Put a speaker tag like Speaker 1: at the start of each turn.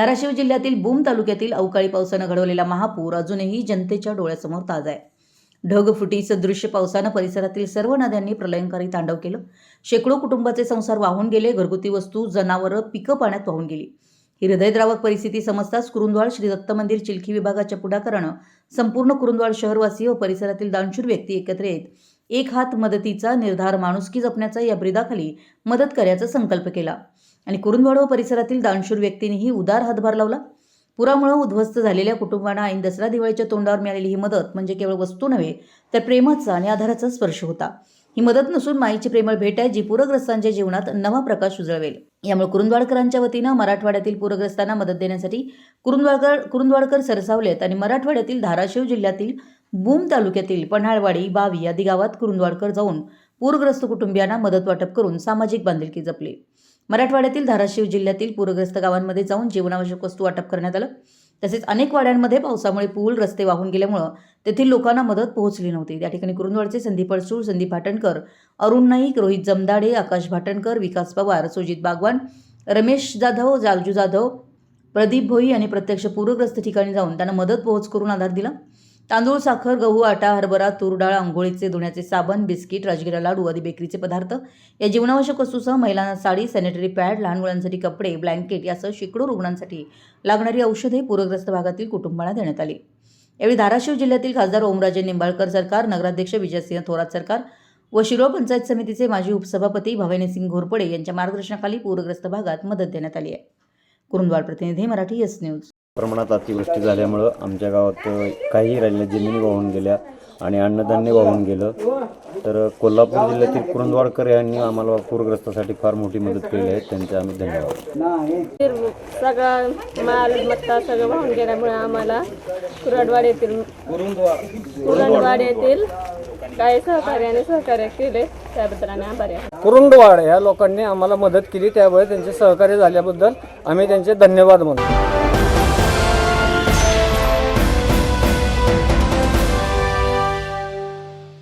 Speaker 1: धाराशिव जिल्ह्यातील बूम तालुक्यातील अवकाळी पावसानं घडवलेला महापूर अजूनही जनतेच्या डोळ्यासमोर ताज आहे. ढगफुटी सदृश्य पावसानं परिसरातील सर्व नद्यांनी प्रलयंकारी तांडव केलं. शेकडो कुटुंबाचे संसार वाहून गेले घरगुती वस्तू जनावरं पिकं पाण्यात वाहून गेली. ही हृदयद्रावक परिस्थिती समजताच कुरुंदवाड श्री दत्त मंदिर चिलखी विभागाच्या पुढाकारानं संपूर्ण कुरुंदवाड शहरवासी व परिसरातील दानशूर व्यक्ती एकत्र येत एक हात मदतीचा निर्धार माणुसकी जपण्याचा या ब्रिदाखाली मदत करायचा संकल्प केला. आणि कुरुंदवाड व परिसरातील दानशूर व्यक्तींनीही उदार हातभार लावला. पुरामुळे उद्ध्वस्त झालेल्या कुटुंबांना ऐन दसरा दिवाळीच्या तोंडावर मिळालेली ही मदत म्हणजे केवळ वस्तू नव्हे तर प्रेमाचा आणि आधाराचा स्पर्श होता. ही मदत नसून माईची प्रेमळ भेट आहे जी पूरग्रस्तांच्या जीवनात नवा प्रकाश उजळवेल. यामुळे कुरुंदवाडकरांच्या वतीनं मराठवाड्यातील पूरग्रस्तांना मदत देण्यासाठी कुरुंदवाडकर कुरुंदवाडकर सरसावलेत आणि मराठवाड्यातील धाराशिव जिल्ह्यातील बूम तालुक्यातील पन्हाळवाडी बावी आदी गावात कुरुंदवाडकर जाऊन पूरग्रस्त कुटुंबियांना मदत वाटप करून सामाजिक बांधिलकी जपली. मराठवाड्यातील धाराशिव जिल्ह्यातील पूरग्रस्त गावांमध्ये जाऊन जीवनावश्यक वस्तू वाटप करण्यात आलं. तसेच अनेक वाड्यांमध्ये पावसामुळे पूल रस्ते वाहून गेल्यामुळं तेथील लोकांना मदत पोहोचली नव्हती. त्या ठिकाणी कुरुंदवाडचे संदीप अडसूळ संदीप भाटणकर अरुण नाईक रोहित जमदाडे आकाश भाटणकर विकास पवार सुजित बागवान रमेश जाधव जालजू जाधव प्रदीप भोई यांनी प्रत्यक्ष पूरग्रस्त ठिकाणी जाऊन त्यांना मदत पोहोच करून आधार दिला. तांदूळ साखर गहू आटा हरभरा तूर डाळ आंघोळीचे धुण्याचे साबण बिस्किट राजगिरा लाडू आदी बेकरीचे पदार्थ. या जीवनावश्यक वस्तूसह महिलांना साडी सॅनिटरी पॅड लहान मुलांसाठी कपडे ब्लँकेट यासह शेकडो रुग्णांसाठी लागणारी औषधे पूरग्रस्त भागातील कुटुंबाला देण्यात आली. यावेळी धाराशिव जिल्ह्यातील खासदार ओमराजे निंबाळकर सरकार नगराध्यक्ष विजयसिंह थोरात सरकार व शिरोळ पंचायत समितीचे माजी उपसभापती भवानीसिंग घोरपडे यांच्या मार्गदर्शनाखाली पूरग्रस्त भागात मदत देण्यात आली आहे. कुरुंदवाड प्रतिनिधी मराठी एस न्यूज.
Speaker 2: प्रमाणात अतिवृष्टी झाल्यामुळं आमच्या गावात काही राहिल्या जमिनी वाहून गेल्या आणि अन्नधान्य वाहून गेलं. तर कोल्हापूर जिल्ह्यातील कुरुंदवाडकर यांनी आम्हाला पूरग्रस्तासाठी फार मोठी मदत केली आहे. त्यांचे आम्ही धन्यवाद.
Speaker 3: सगळा माल मत्ता सगळं वाहून गेल्यामुळे आम्हाला कुरडवाड येथील कुरडवाड येथील काही सहकार्याने सहकार्य केले. त्याबद्दल आम्ही आभारी आहोत.
Speaker 4: कुरुंदवाड या लोकांनी आम्हाला मदत केली. त्यामुळे त्यांचे सहकार्य झाल्याबद्दल आम्ही त्यांचे धन्यवाद मानतो